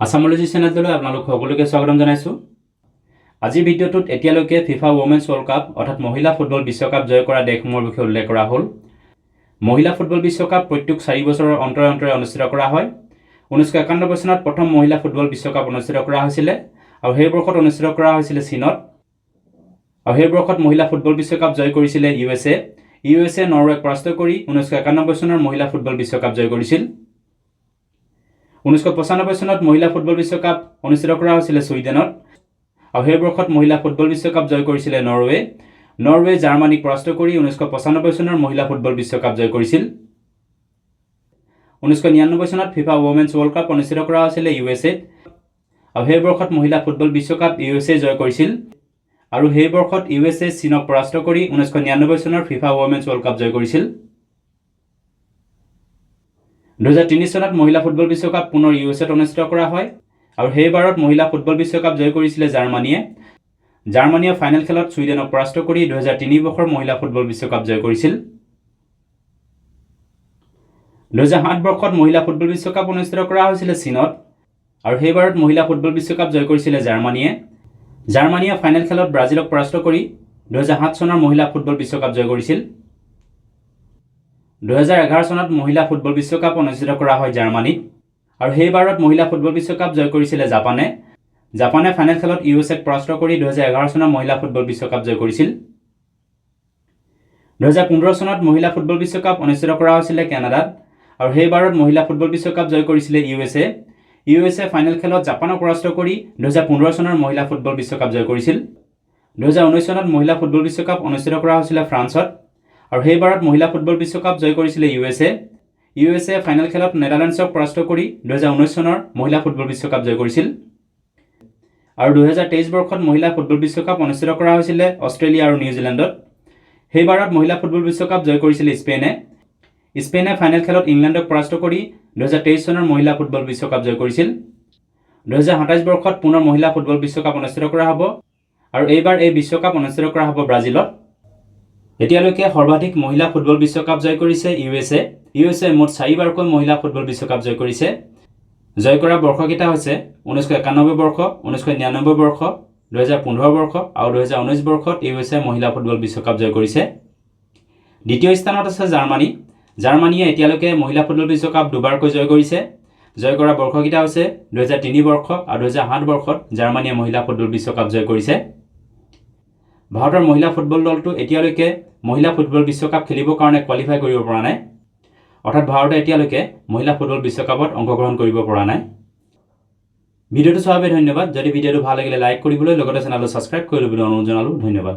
আছামলজি চেনেলটোলৈ আপোনালোক সকলোকে স্বাগতম জনাইছোঁ। আজিৰ ভিডিঅ'টোত এতিয়ালৈকে ফিফা ৱমেন্স ৱৰ্ল্ড কাপ অৰ্থাৎ মহিলা ফুটবল বিশ্বকাপ জয় কৰা দেশসমূহৰ বিষয়ে উল্লেখ কৰা হ'ল। মহিলা ফুটবল বিশ্বকাপ প্ৰত্যেক চাৰি বছৰৰ অন্তৰে অন্তৰে অনুষ্ঠিত কৰা হয়। ঊনৈছশ একানব্বৈ চনত প্ৰথম মহিলা ফুটবল বিশ্বকাপ অনুষ্ঠিত কৰা হৈছিলে আৰু সেই বৰ্ষত অনুষ্ঠিত কৰা হৈছিলে চীনত। আৰু সেই বৰ্ষত মহিলা ফুটবল বিশ্বকাপ জয় কৰিছিলে U S A. U S A নৰৱেক পৰাস্ত কৰি ঊনৈছশ একানব্বৈ চনৰ মহিলা ফুটবল বিশ্বকাপ জয় কৰিছিল। ঊনৈছশ পঁচানব্বৈ চনত মহিলা ফুটবল বিশ্বকাপ অনুষ্ঠিত কৰা হৈছিলে ছুইডেনত। আৰু সেই বৰ্ষত মহিলা ফুটবল বিশ্বকাপ জয় কৰিছিলে নৰৱে। নৰৱে জাৰ্মানীক পৰাস্ত কৰি ঊনৈছশ পঁচানব্বৈ চনৰ মহিলা ফুটবল বিশ্বকাপ জয় কৰিছিল। ঊনৈছশ নিৰান্নব্বৈ চনত ফিফা ৱমেন্স ৱৰ্ল্ড কাপ অনুষ্ঠিত কৰা হৈছিলে ইউ এছ এত আৰু সেই বৰ্ষত মহিলা ফুটবল বিশ্বকাপ ইউ এছ এ জয় কৰিছিল। আৰু সেই বৰ্ষত ইউ এছ এ চীনক পৰাস্ত কৰি ঊনৈছশ নিৰান্নব্বৈ চনৰ ফিফা ৱমেন্স ৱৰ্ল্ড কাপ জয় কৰিছিল। দুহেজাৰ তিনি চনত মহিলা ফুটবল বিশ্বকাপ পুনৰ ইউ এছত অনুষ্ঠিত কৰা হয় আৰু সেইবাৰত মহিলা ফুটবল বিশ্বকাপ জয় কৰিছিলে জাৰ্মানীয়ে। জাৰ্মানীয়ে ফাইনেল খেলত ছুইডেনক পৰাস্ত কৰি দুহেজাৰ তিনি বৰ্ষৰ মহিলা ফুটবল বিশ্বকাপ জয় কৰিছিল। দুহেজাৰ সাত বৰ্ষত মহিলা ফুটবল বিশ্বকাপ অনুষ্ঠিত কৰা হৈছিলে চীনত আৰু সেইবাৰত মহিলা ফুটবল বিশ্বকাপ জয় কৰিছিলে জাৰ্মানীয়ে। জাৰ্মানীয়ে ফাইনেল খেলত ব্ৰাজিলক পৰাস্ত কৰি দুহেজাৰ সাত চনৰ মহিলা ফুটবল বিশ্বকাপ জয় কৰিছিল। দুহেজাৰ এঘাৰ চনত মহিলা ফুটবল বিশ্বকাপ অনুষ্ঠিত কৰা হয় জাৰ্মানীত। আৰু সেইবাৰত মহিলা ফুটবল বিশ্বকাপ জয় কৰিছিলে জাপানে। জাপানে ফাইনেল খেলত ইউ এছ এক পৰাস্ত কৰি দুহেজাৰ এঘাৰ চনৰ মহিলা ফুটবল বিশ্বকাপ জয় কৰিছিল। দুহেজাৰ পোন্ধৰ চনত মহিলা ফুটবল বিশ্বকাপ অনুষ্ঠিত কৰা হৈছিলে কেনাডাত। আৰু সেইবাৰত মহিলা ফুটবল বিশ্বকাপ জয় কৰিছিলে U S A U S A final খেলত জাপানক পৰাস্ত কৰি দুহেজাৰ পোন্ধৰ চনৰ মহিলা ফুটবল বিশ্বকাপ জয় কৰিছিল। দুহেজাৰ ঊনৈছ চনত মহিলা ফুটবল বিশ্বকাপ অনুষ্ঠিত কৰা হৈছিলে ফ্ৰান্সত। আৰু সেইবাৰত মহিলা ফুটবল বিশ্বকাপ জয় কৰিছিলে U S A. U S A final খেলত নেডাৰলেণ্ডছক পৰাস্ত কৰি দুহেজাৰ ঊনৈছ চনৰ মহিলা ফুটবল বিশ্বকাপ জয় কৰিছিল। আৰু দুহেজাৰ তেইছ বৰ্ষত মহিলা ফুটবল বিশ্বকাপ অনুষ্ঠিত কৰা হৈছিলে অষ্ট্ৰেলিয়া আৰু নিউজিলেণ্ডত। সেইবাৰত মহিলা ফুটবল বিশ্বকাপ জয় কৰিছিলে স্পেইনে। স্পেইনে ফাইনেল খেলত ইংলেণ্ডক পৰাস্ত কৰি দুহেজাৰ তেইছ চনৰ মহিলা ফুটবল বিশ্বকাপ জয় কৰিছিল। দুহেজাৰ সাতাইছ বৰ্ষত পুনৰ মহিলা ফুটবল বিশ্বকাপ অনুষ্ঠিত কৰা হ'ব। আৰু এইবাৰ এই বিশ্বকাপ অনুষ্ঠিত কৰা হ'ব ব্ৰাজিলত। এতিয়ালৈকে সৰ্বাধিক মহিলা ফুটবল বিশ্বকাপ জয় কৰিছে U S A. U S A মুঠ চাৰিবাৰকৈ মহিলা ফুটবল বিশ্বকাপ জয় কৰিছে। জয় কৰা বৰ্ষকেইটা হৈছে ঊনৈছশ একানব্বৈ বৰ্ষ, ঊনৈছশ নিৰান্নব্বৈ বৰ্ষ, দুহেজাৰ পোন্ধৰ বৰ্ষ আৰু দুহেজাৰ ঊনৈছ বৰ্ষত ইউ এছ এ মহিলা ফুটবল বিশ্বকাপ জয় কৰিছে। দ্বিতীয় স্থানত আছে জাৰ্মানী। জাৰ্মানীয়ে এতিয়ালৈকে মহিলা ফুটবল বিশ্বকাপ দুবাৰকৈ জয় কৰিছে। জয় কৰা বৰ্ষকেইটা হৈছে দুহেজাৰ তিনি বৰ্ষ আৰু দুহেজাৰ সাত বৰ্ষত জাৰ্মানীয়ে মহিলা ফুটবল বিশ্বকাপ জয় কৰিছে। ভাৰতৰ মহিলা ফুটবল দলটো এতিয়ালৈকে মহিলা ফুটবল বিশ্বকাপ খেলিবৰ কাৰণে কোৱালিফাই কৰিব পৰা নাই। অৰ্থাৎ ভাৰতে এতিয়ালৈকে মহিলা ফুটবল বিশ্বকাপত অংশগ্ৰহণ কৰিব পৰা নাই। ভিডিঅ'টো চোৱাৰ বাবে ধন্যবাদ। যদি ভিডিঅ'টো ভালো লাগিলে লাইক কৰিবলৈ, লগতে চেনেলটো ছাবস্ক্ৰাইব কৰি ল'বলৈ অনুৰোধ জনালোঁ। ধন্যবাদ।